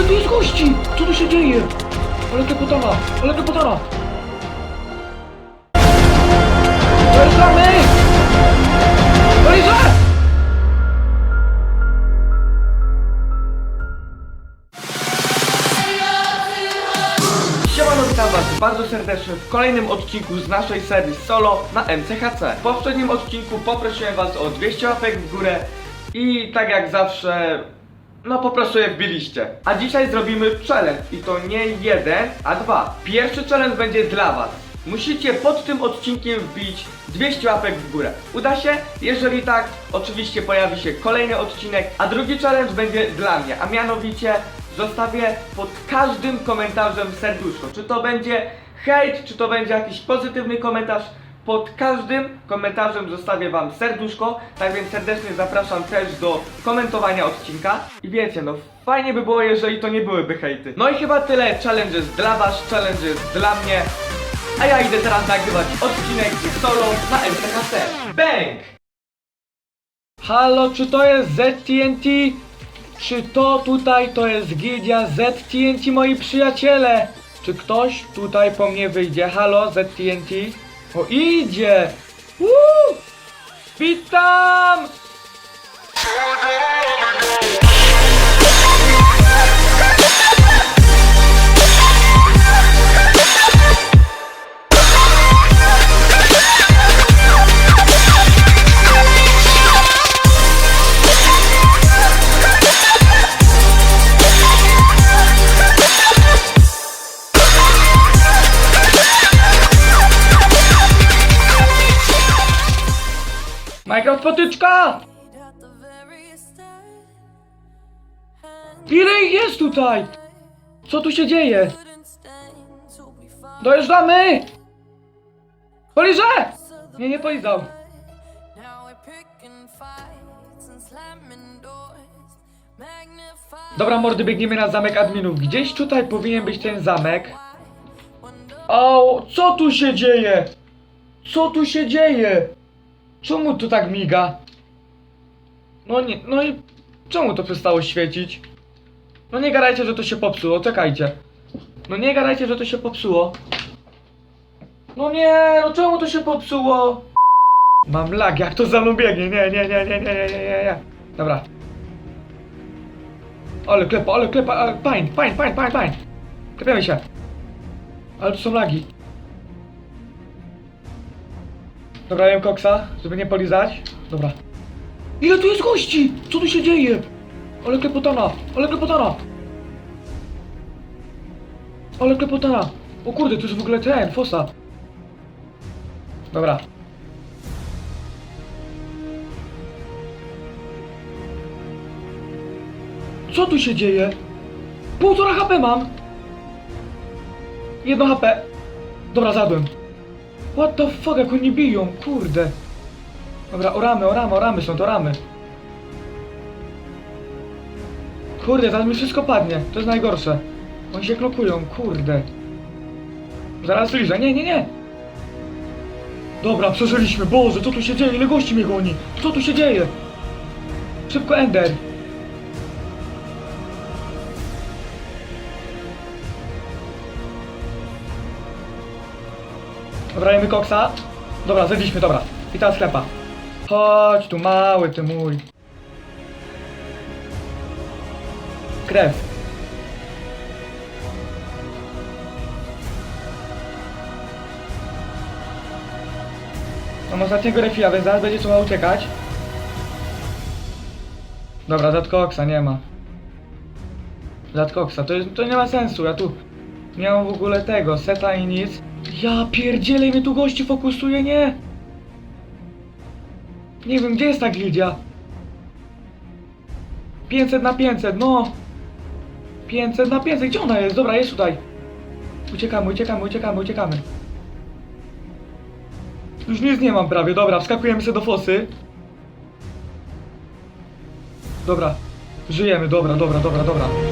Ile tu jest gości? Co tu się dzieje? Ale klepotana, ale klepotana! Dojeżdżamy! Dojeżdżamy! Siemano, witam was bardzo serdecznie w kolejnym odcinku z naszej serii solo na MCHC. W poprzednim odcinku poprosiłem was o 200 łapek w górę i tak jak zawsze, no po prostu je wbiliście. A dzisiaj zrobimy challenge i to nie jeden, a dwa. Pierwszy challenge będzie dla was. Musicie pod tym odcinkiem wbić 200 łapek w górę. Uda się? Jeżeli tak, oczywiście pojawi się kolejny odcinek, a drugi challenge będzie dla mnie, a mianowicie zostawię pod każdym komentarzem serduszko. Czy to będzie hejt, czy to będzie jakiś pozytywny komentarz, pod każdym komentarzem zostawię wam serduszko, tak więc serdecznie zapraszam też do komentowania odcinka. I wiecie, no fajnie by było, jeżeli to nie byłyby hejty. No i chyba tyle, challenge jest dla was, challenge jest dla mnie. A ja idę teraz nagrywać odcinek solo na MTHC. Bang! Halo, czy to jest ZTNT? Czy to tutaj to jest gildia ZTNT, moi przyjaciele? Czy ktoś tutaj po mnie wyjdzie? Halo, ZTNT? O, idzie! Woo! Witam! Potyczka! Ile jest tutaj? Co tu się dzieje? Dojeżdżamy! Poliże! Nie, nie polizał. Dobra mordy, biegniemy na zamek adminów. Gdzieś tutaj powinien być ten zamek. O, co tu się dzieje? Co tu się dzieje? Czemu tu tak miga? No nie, no i czemu to przestało świecić? No nie gadajcie, że to się popsuło, czekajcie. No nie gadajcie, że to się popsuło. No nie, no czemu to się popsuło? Mam lag, jak to za mną biegnie, nie, nie, nie, nie, nie, nie, nie, nie. Dobra. Ale klepa, ale klepa, ale pań, pań, pań, pań, pań. Się. Ale tu są lagi. Dobra, koksa, żeby nie polizać. Dobra. Ile tu jest gości? Co tu się dzieje? Ale klepotana, ale klepotana. Ale klepotana. O kurde, tu jest w ogóle ten, fosa. Dobra. Co tu się dzieje? Półtora HP mam. Jedno HP. Dobra, zadłem. What the fuck, jak oni biją, kurde. Dobra, oramy, oramy, oramy są, to oramy. Kurde, zaraz mi wszystko padnie, to jest najgorsze. Oni się klokują, kurde. Zaraz liżę, nie, nie, nie. Dobra, przeżyliśmy, Boże, co tu się dzieje, ile gości mnie goni? Co tu się dzieje? Szybko Ender. Dobra, jemy koksa. Dobra, zjedliśmy, dobra. I teraz sklepa. Chodź tu, mały ty mój. Krew. Mam ostatniego refila, więc zaraz będzie trzeba uciekać. Dobra, Zatkoksa nie ma. Zatkoksa, to, jest, to nie ma sensu, ja tu nie mam w ogóle tego, seta i nic. Ja pierdzielę, mnie tu gości fokusuje, nie? Nie wiem, gdzie jest ta gildia? 500 na 500, no! 500 na 500, gdzie ona jest? Dobra, jest tutaj. Uciekamy, uciekamy, uciekamy, uciekamy. Już nic nie mam prawie, dobra, wskakujemy sobie do fosy. Dobra, żyjemy, dobra, dobra, dobra, dobra.